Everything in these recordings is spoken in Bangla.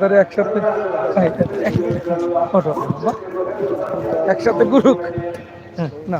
তারা একসাথে একসাথে গুরুক না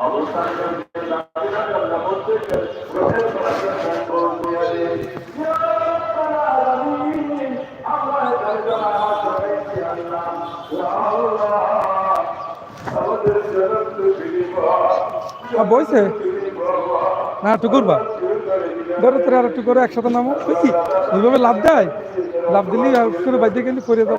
আর বইছে? না, একটু করবা। ধরো তোর আর একটু করে, একসাথে নামো। বুঝলি ওইভাবে লাভ দেয়? লাভ দিলেই আর করে বাইতে গেলে করে দাও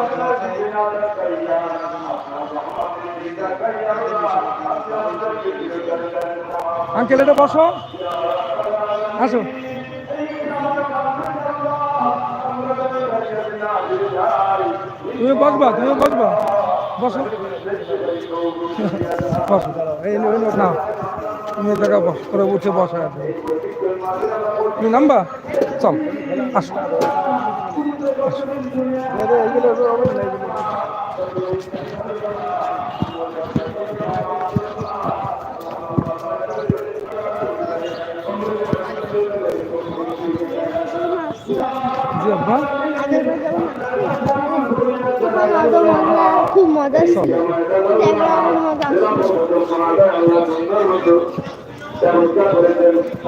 আপনার দিকে না তাকাইয়া আপনার রহমতের দিকে তাকাইয়া আপনি আমাদের দিকে তাকাইয়া আঙ্কেল, এটা বসো। আসো। তুমি বসবা তুমি বসবা। বসো। বসো। এই নো তুমি এই জায়গায় বস করে উঠে বসা তুমি নামবা? চল, আসো। আসো। জি, আব্বা। খুব মজা ছিল। দেখলাম মজা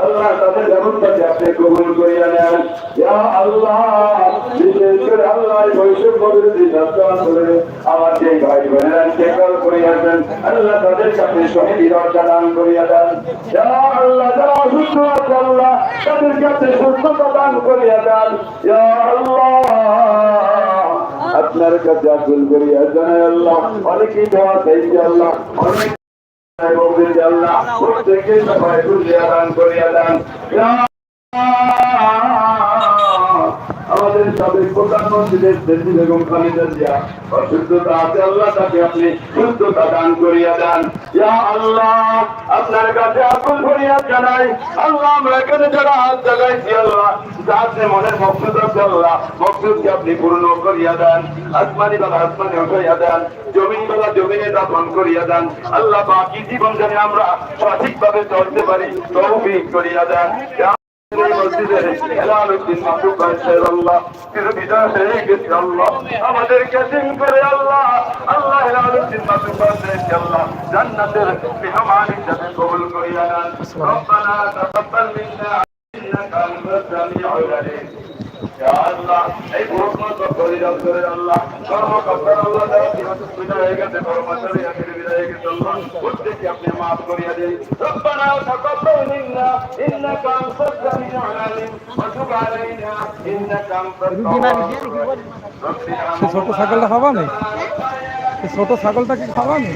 আল্লাহ তাদের ব্যবস্থাকে আপনি কবুল করিয়া নেন। আল্লাহ বিশেষ করে আল্লাহ বৈষম্য বিরোধী করে আমার যে ভাই বোনেরা টেকল করিয়া আল্লাহ তাদের কাছে শহীদ দান করিয়া দেন। আল্লাহ যারা অসুস্থ আল্লাহ তাদের কাছে সুস্থতা দান করিয়া দেন। আল্লাহ আপনার কাছে আকুল করিয়া জানাই আল্লাহ, অনেকেই দেওয়া চাইছে আল্লাহ, অনেক আল্লাহ প্রত্যেককে সবাই দান করিয়া দান। আমাদের সাবেক বেগম আছে, আল্লাহ তাকে আপনি দান করিয়া দেন। ইয়া আল্লাহ, আপনার কাছে জানাই। আল্লাহ, আমরা এখানে যারা হাত জাগাইছি, আল্লাহ যাতে মনের মকসুদ আছে, আল্লাহ, মকসুদকে আপনি পূর্ণ করিয়া দেন। আসমানি দেন, জমিন জমিনে দাপন করিয়া দেন। আল্লাহ বাকি জীবন যেন আমরা সঠিকভাবে চলতে পারি, তৌফিক করিয়া দেন। মসজিদের হেলালুদ্দিন মাহবুব ভাই সাহেব আল্লাহ, কিছু বিজয় হয়ে গেছে আল্লাহ। আমাদেরকে দিন করে আল্লাহ আল্লাহ হেলালুদ্দিন মাহবুব ভাই সাহেবকে আল্লাহ। জান্নাতের মেহমান হিসাবে কবুল করিয়া নেন। রব্বানা তাকাব্বাল মিন্না, ইন্নাকা আনতাস সামিউল আলীম। يا الله এই ভোটমত পরিরাম করে আল্লাহ কর্মকর্তার আল্লাহ যারা বিনা হয়ে গেছে কর্মচারী আখির বিদায় গেছে আল্লাহ প্রত্যেককে আপনি মাফ করিয়া দিন ربنا تقبل منا انك انت السميع العليم وتب علينا انك انت التواب الرحيم সে ছোট ছাগলটা খাবা নেই সে ছোট ছাগলটা কি খাবা নেই